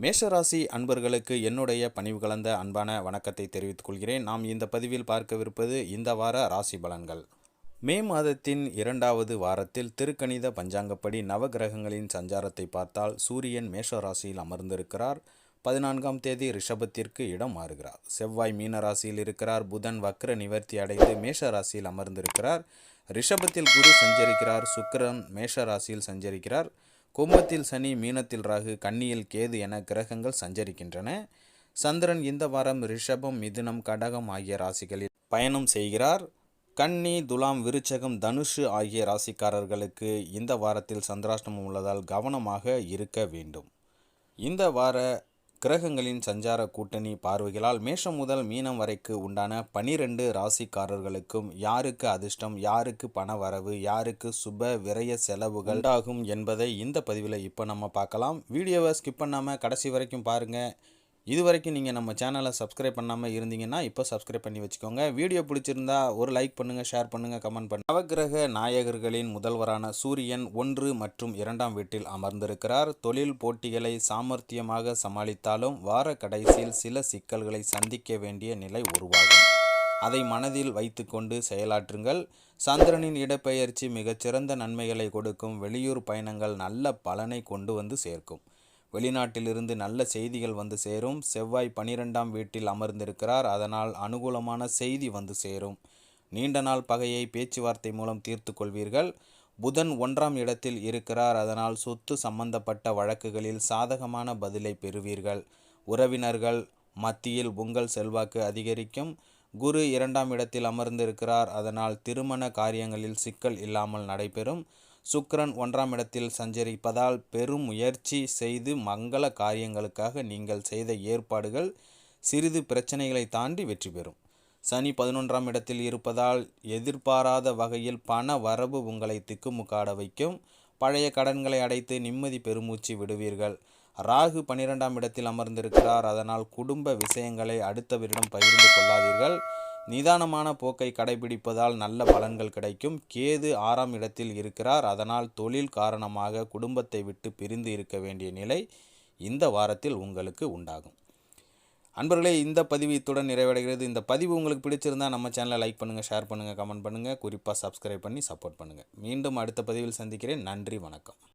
மேஷராசி அன்பர்களுக்கு என்னுடைய பணிவு கலந்த அன்பான வணக்கத்தை தெரிவித்துக் கொள்கிறேன். நாம் இந்த பதிவில் பார்க்கவிருப்பது இந்த வார ராசி பலன்கள். மே மாதத்தின் இரண்டாவது வாரத்தில் திருக்கணித பஞ்சாங்கப்படி நவகிரகங்களின் சஞ்சாரத்தை பார்த்தால் சூரியன் மேஷ ராசியில் அமர்ந்திருக்கிறார். பதினான்காம் தேதி ரிஷபத்திற்கு இடம் மாறுகிறார். செவ்வாய் மீன ராசியில் இருக்கிறார். புதன் வக்ர நிவர்த்தி அடைந்து மேஷ ராசியில் அமர்ந்திருக்கிறார். ரிஷபத்தில் குரு சஞ்சரிக்கிறார். சுக்கரன் மேஷ ராசியில் சஞ்சரிக்கிறார். கும்பத்தில் சனி மீனத்தில் ராகு கன்னியில் கேது என கிரகங்கள் சஞ்சரிக்கின்றன. சந்திரன் இந்த வாரம் ரிஷபம் மிதுனம் கடகம் ஆகிய ராசிகளில் பயணம் செய்கிறார். கன்னி துலாம் விருச்சகம் தனுஷு ஆகிய ராசிக்காரர்களுக்கு இந்த வாரத்தில் சந்திராஷ்டமம் உள்ளதால் கவனமாக இருக்க வேண்டும். இந்த வார கிரகங்களின் சஞ்சார கூட்டணி பார்வைகளால் மேஷம் முதல் மீனம் வரைக்கு உண்டான பனிரெண்டு ராசிக்காரர்களுக்கும் யாருக்கு அதிர்ஷ்டம் யாருக்கு பண வரவு யாருக்கு சுப விரய செலவுகள் உண்டாகும் என்பதை இந்த பதிவில் இப்போ நம்ம பார்க்கலாம். வீடியோவை ஸ்கிப் பண்ணாமல் கடைசி வரைக்கும் பாருங்கள் இது வரைக்கும் நீங்கள் நம்ம சேனலை சப்ஸ்கிரைப் பண்ணாமல் இருந்தீங்கன்னா இப்போ சப்ஸ்கிரைப் பண்ணி வச்சுக்கோங்க. வீடியோ பிடிச்சிருந்தா ஒரு லைக் பண்ணுங்கள் ஷேர் பண்ணுங்கள் கமெண்ட் பண்ணுங்கள் நவகிரக நாயகர்களின் முதல்வரான சூரியன் ஒன்று மற்றும் இரண்டாம் வீட்டில் அமர்ந்திருக்கிறார். தொழில் போட்டிகளை சாமர்த்தியமாக சமாளித்தாலும் வார கடைசியில் சில சிக்கல்களை சந்திக்க வேண்டிய நிலை உருவாகும். அதை மனதில் வைத்துக்கொண்டு செயலாற்றுங்கள். சந்திரனின் இடப்பெயர்ச்சி மிகச்சிறந்த நன்மைகளை கொடுக்கும். வெளியூர் பயணங்கள் நல்ல பலனை கொண்டு வந்து சேர்க்கும். வெளிநாட்டிலிருந்து நல்ல செய்திகள் வந்து சேரும். செவ்வாய் பனிரெண்டாம் வீட்டில் அமர்ந்திருக்கிறார். அதனால் அனுகூலமான செய்தி வந்து சேரும். நீண்ட நாள் பகையை பேச்சுவார்த்தை மூலம் தீர்த்து கொள்வீர்கள். புதன் ஒன்றாம் இடத்தில் இருக்கிறார். அதனால் சொத்து சம்பந்தப்பட்ட வழக்குகளில் சாதகமான பதிலை பெறுவீர்கள். உறவினர்கள் மத்தியில் உங்கள் செல்வாக்கு அதிகரிக்கும். குரு இரண்டாம் இடத்தில் அமர்ந்திருக்கிறார். அதனால் திருமண காரியங்களில் சிக்கல் இல்லாமல் நடைபெறும். சுக்கரன் ஒன்றாம் இடத்தில் சஞ்சரிப்பதால் பெரும் முயற்சி செய்து மங்கள காரியங்களுக்காக நீங்கள் செய்த ஏற்பாடுகள் சிறிது பிரச்சனைகளை தாண்டி வெற்றி பெறும். சனி பதினொன்றாம் இடத்தில் இருப்பதால் எதிர்பாராத வகையில் பண வரவு உங்களை திக்குமுக்காட வைக்கும். பழைய கடன்களை அடைத்து நிம்மதி பெருமூச்சு விடுவீர்கள். ராகு பனிரெண்டாம் இடத்தில் அமர்ந்திருக்கிறார். அதனால் குடும்ப விஷயங்களை அடுத்தவரிடம் பகிர்ந்து கொள்ளாதீர்கள். நிதானமான போக்கை கடைபிடிப்பதால் நல்ல பலன்கள் கிடைக்கும். கேது ஆறாம் இடத்தில் இருக்கிறார். அதனால் தொழில் காரணமாக குடும்பத்தை விட்டு பிரிந்து இருக்க வேண்டிய நிலை இந்த வாரத்தில் உங்களுக்கு உண்டாகும். அன்பர்களே இந்த பதிவு இத்துடன் நிறைவடைகிறது. இந்த பதிவு உங்களுக்கு பிடிச்சிருந்தால் நம்ம சேனலை லைக் பண்ணுங்கள் ஷேர் பண்ணுங்கள் கமெண்ட் பண்ணுங்கள் குறிப்பாக சப்ஸ்கிரைப் பண்ணி சப்போர்ட் பண்ணுங்கள் மீண்டும் அடுத்த பதிவில் சந்திக்கிறேன். நன்றி வணக்கம்.